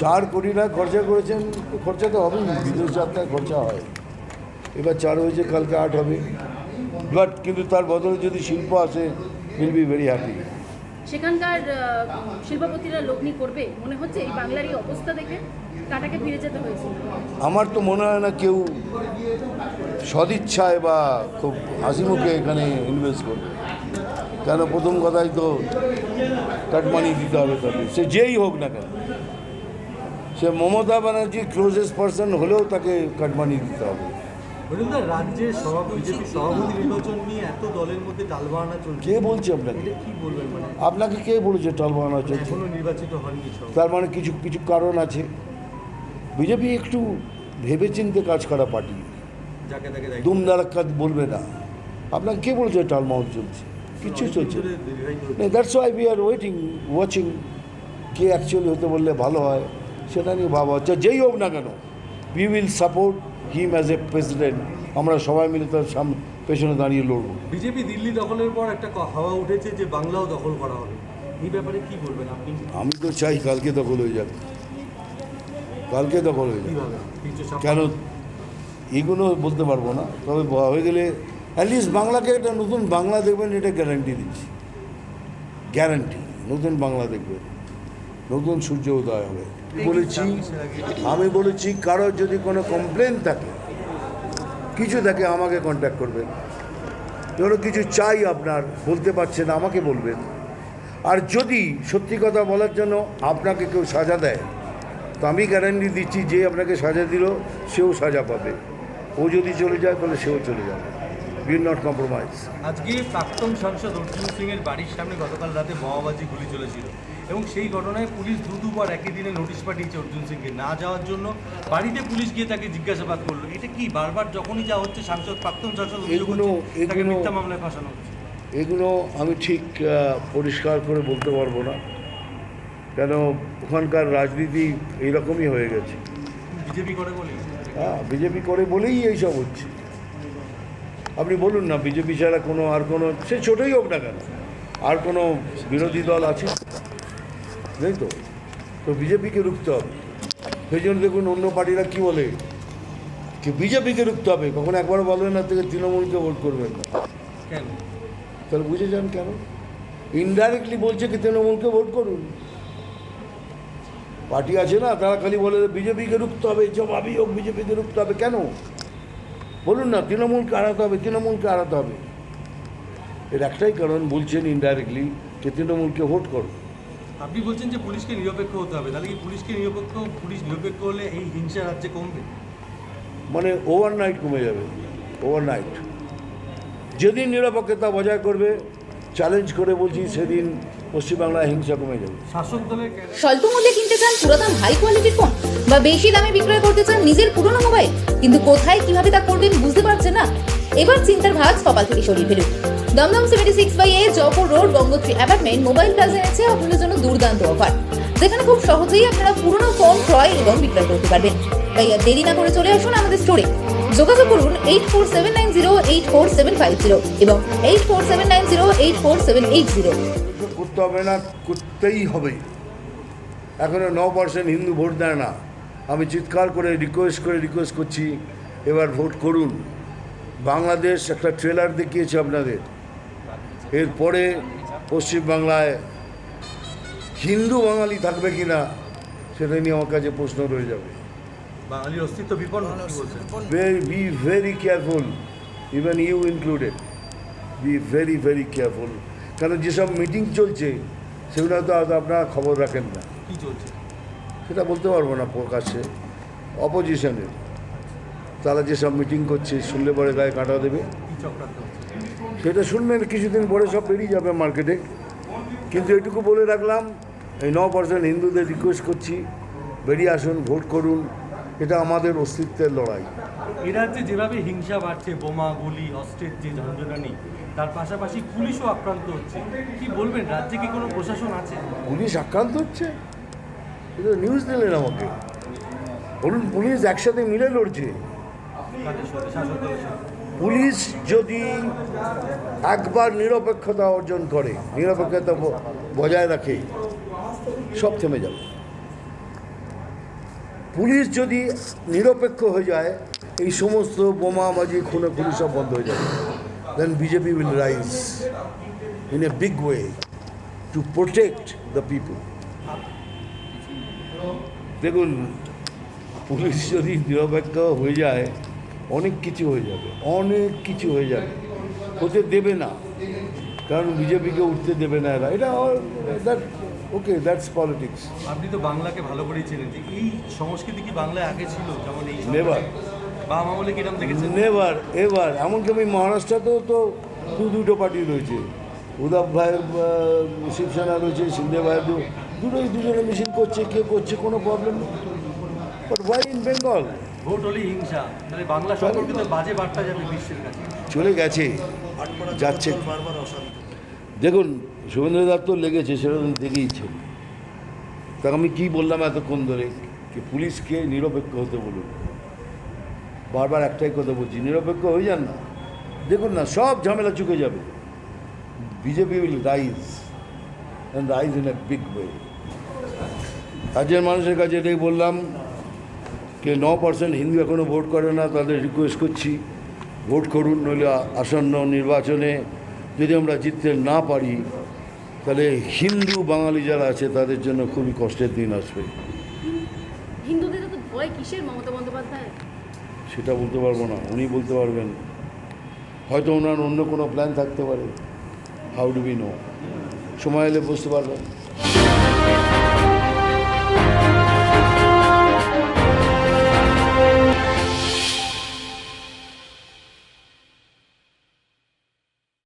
চার কোটি টাকা খরচা করেছেন খরচা তো হবেই বিদেশ যাত্রায় খরচা হয়। এবার চার হয়েছে কালকে আট হবে। বাট কিন্তু তার বদলে যদি শিল্প আসে উইল বি ভেরি হ্যাপি সেখানকার শিল্পপতিরা লগ্নি করবে মনে হচ্ছে এই বাংলার এই অবস্থা দেখে টাটাকে ফিরে যেতে হয়েছে। আমার তো মনে হয় না কেউ সদিচ্ছায় বা খুব হাসি মুখে এখানে ইনভেস্ট করবে। কেন? প্রথম কথাই তো কাটমানি দিতে হবে তাকে। সে যেই হোক না কেন। সে মমতা ব্যানার্জি ক্লোজেস্ট পার্সন হলেও তাকে কাটমানি দিতে হবে। রাজ্যের সভাপতি সভাপতি নির্বাচন নিয়ে এত দলের মধ্যে টালবাহানা চলছে। কে বলছে আপনাকে? কি বলবেন মানে? আপনাকে কে বলেছে টলবানা চলছে? নির্বাচিত হননি তার মানে কিছু কিছু কারণ আছে। বিজেপি একটু ভেবেচিন্তে কাজ করা পার্টি। যাকে তাকে দায়িত্ব দুম দারাক্কা বলবে না। আপনাকে কে বলছে টালমাউল চলছে? কিচ্ছু চলছে। That's why we are waiting watching K actually হতে বললে ভালো হয়। সেটা নিয়ে ভাবা হচ্ছে। যেই হোক না কেন we will support him as a president আমরা সবাই মিলে তার সামনে পেছনে দাঁড়িয়ে লড়বো। বিজেপি দিল্লি দখলের পর একটা হাওয়া উঠেছে যে বাংলাও দখল করা হবে। এই ব্যাপারে কি বলবেন আপনি? আমি তো চাই কালকে দখল হয়ে যাবে কালকে দখল হয়ে যাবে কেন? এগুলো বলতে পারব না। তবে হয়ে গেলে অ্যাটলিস্ট বাংলাকে একটা নতুন বাংলা দেখবেন এটা গ্যারান্টি দিচ্ছি। গ্যারান্টি নতুন বাংলা দেখবেন। নতুন সূর্য উদয় হবে। বলেছি, আমি বলেছি, কারোর যদি কোনো কমপ্লেন থাকে, কিছু থাকে, আমাকে কন্ট্যাক্ট করবেন। ধরো কিছু চাই আপনার, বলতে পারছেন আমাকে বলবেন। আর যদি সত্যি কথা বলার জন্য আপনাকে কেউ সাজা দেয়, তো আমি গ্যারান্টি দিচ্ছি, যে আপনাকে সাজা দিল, সেও সাজা পাবে। ও যদি চলে যায়, তাহলে সেও চলে যাবে। উইল নট কম্প্রোমাইজ আজকে প্রাক্তন সাংসদ অর্জুন সিং এর বাড়ির সামনে গতকাল রাতে বোমাবাজি গুলি চলেছিল। এবং সেই ঘটনায় পুলিশ দু দুবার একই দিনে নোটিশ পাঠিয়েছে অর্জুন সিংকে না যাওয়ার জন্য। বাড়িতে পুলিশ গিয়ে তাকে জিজ্ঞাসাবাদ করল। এটা কি? বারবার যখনই যা হচ্ছে সাংসদ প্রাক্তন সাংসদ এগুলো- তাকে মিথ্যা মামলায় ফাঁসানো হচ্ছে। এগুলো আমি ঠিক পরিষ্কার করে বলতে পারব না। কেন ওখানকার রাজনীতি এইরকমই হয়ে গেছে। বিজেপি করে বলে হ্যাঁ বিজেপি করে বলেই এইসব হচ্ছে। আপনি বলুন না বিজেপি ছাড়া কোনো আর কোনো সে ছোটোই হোক না কেন। আর কোনো বিরোধী দল আছে? তাই তো? তো বিজেপিকে রুখতে হবে। সেই জন্য দেখুন অন্য পার্টিরা কী বলে? কি বিজেপিকে রুখতে হবে? কখনো একবার বলবেন না থেকে তৃণমূলকে ভোট করবেন না। কেন? তাহলে বুঝে যান কেন? ইনডাইরেক্টলি বলছে কি তৃণমূলকে ভোট করুন। পার্টি আছে না তারা খালি বলে বিজেপিকে রুখতে হবে জবাবই হোক বিজেপিকে রুখতে হবে। কেন? বলুন না তৃণমূলকে হারাতে হবে তৃণমূলকে হারাতে হবে। এর একটাই কারণ বলছেন ইনডাইরেক্টলি যে তৃণমূলকে ভোট করো আপনি বলছেন যে পুলিশকে নিরপেক্ষ হতে হবে তাহলে কি পুলিশকে নিরপেক্ষ পুলিশ নিরপেক্ষ হলে এই হিংসা রাজ্যে কমবে? মানে ওভারনাইট কমে যাবে ওভারনাইট যেদিন নিরপেক্ষতা বজায় করবে চ্যালেঞ্জ করে বলছি সেদিন পশ্চিমবাংলায় হিংসা কমে যাবে। শাসক দলের স্বল্প মূল্যে কিনতে চান পুরাতন হাই কোয়ালিটির ফোন বা বেশি দামে বিক্রয় করতে চান নিজের পুরনো মোবাইল কিন্তু কোথায় কীভাবে তা করবেন বুঝতে পারছেন না? এবার চিন্তার ভাগ কপাল থেকে সরিয়ে ফেলুন। Dumdum seventy six by A Jaipur road Gangotri apartment mobile plaza এনেছে আপনাদের জন্য দুর্দান্ত অফার যেখানে খুব সহজেই আপনারা পুরনো ফোন ক্রয় এবং বিক্রয় করতে পারবেন। তাই আর দেরি না করে চলে আসুন আমাদের স্টোরে যোগাযোগ করুন eight four seven nine zero eight four seven five zero এবং eight four seven nine zero eight four seven eight zero করতে হবে না, করতেই হবে। এখনও ন পার্সেন্ট হিন্দু ভোট দেয় না। আমি চিৎকার করে রিকোয়েস্ট করে রিকোয়েস্ট করছি, এবার ভোট করুন। বাংলাদেশ একটা ট্রেলার দেখিয়েছে আপনাদের। এরপরে পশ্চিমবাংলায় হিন্দু বাঙালি থাকবে কি না সেটা নিয়ে আমার কাছে প্রশ্ন রয়ে যাবে। বাঙালির অস্তিত্ব বিপন্ন কি বলছেন? very, be very careful, even you included. Be very, very কারণ যেসব মিটিং চলছে সেগুলো তো আপনারা খবর রাখেন না। কি চলছে? সেটা বলতে পারব না প্রকাশ্যে অপোজিশনের তারা যেসব মিটিং করছে শুনলে পরে গায়ে কাটা দেবে। সেটা শুনবেন কিছুদিন পরে সব বেরিয়ে যাবে মার্কেটে। কিন্তু এটুকু বলে রাখলাম এই ন পার্সেন্ট হিন্দুদের রিকোয়েস্ট করছি বেরিয়ে আসুন ভোট করুন। এটা আমাদের অস্তিত্বের লড়াই। এ রাজ্যে যেভাবে হিংসা বাড়ছে বোমা গুলি অস্ত্রের যে ঝঞ্ঝনানি তার পাশাপাশি পুলিশও আক্রান্ত হচ্ছে। কি বলবেন রাজ্যে কি কোনো প্রশাসন আছে? পুলিশ আক্রান্ত হচ্ছে? এটা নিউজ দিলেন আমাকে। বলুন পুলিশ একসাথে মিলে লড়ছে? পুলিশ যদি একবার নিরপেক্ষতা অর্জন করে, নিরপেক্ষতা বজায় রাখে, সব থেমে যাবে। পুলিশ যদি নিরপেক্ষ হয়ে যায়, এই সমস্ত বোমাবাজি, খুনোখুনি সব বন্ধ হয়ে যাবে। Then BJP will rise in a big way to protect the people দেখুন, পুলিশ যদি নিরপেক্ষ হয়ে যায় অনেক কিছু হয়ে যাবে অনেক কিছু হয়ে যাবে। হতে দেবে না। কারণ বিজেপিকে উঠতে দেবে না এরা। এটা দ্যাট ওকে দ্যাটস পলিটিক্স আপনি তো বাংলাকে ভালো করেই চেনেন যে এই সংস্কৃতি কি বাংলায় আগে ছিল? যেমন এই Never. বা আমলে কিরম দেখেছেন? নেবার এবার এমনকি আমি মহারাষ্ট্রতেও তো দু দুটো পার্টি রয়েছে। উদ্ধব ভাইয়ের শিবসেনা রয়েছে সিন্ধে ভাইয়ের দুটোই দুজনে মিছিল করছে কে করছে কোনো প্রবলেম নেই। বাট ওয়াই ইন বেঙ্গল চলে গেছে, যাচ্ছে। দেখুন শুভেন্দ্র দত্ত লেগেছে, সেটা তো দেখেইছেন তা আমি কী বললাম এতক্ষণ ধরে? যে পুলিশকে নিরপেক্ষ হতে বলুন। বারবার একটাই কথা বলছি, নিরপেক্ষ হয়ে যান না। দেখুন না, সব ঝামেলা চুকে যাবে। BJP will rise and rise in a big way রাজ্যের মানুষের কাছে এটাই বললাম। কে ন পার্সেন্ট হিন্দু এখনও ভোট করে না তাদের রিকোয়েস্ট করছি ভোট করুন নইলে আসন্ন নির্বাচনে যদি আমরা জিততে না পারি তাহলে হিন্দু বাঙালি যারা আছে তাদের জন্য খুবই কষ্টের দিন আসবে। হিন্দুদের তো ভয় কিসের মমতা বন্দ্যোপাধ্যায় সেটা বলতে পারব না উনি বলতে পারবেন। হয়তো ওনার অন্য কোনো প্ল্যান থাকতে পারে। হাউ ডু বি নো সময় এলে বুঝতে পারবেন।